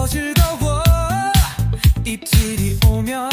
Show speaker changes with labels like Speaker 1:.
Speaker 1: 더 즐거워. 입질이 오면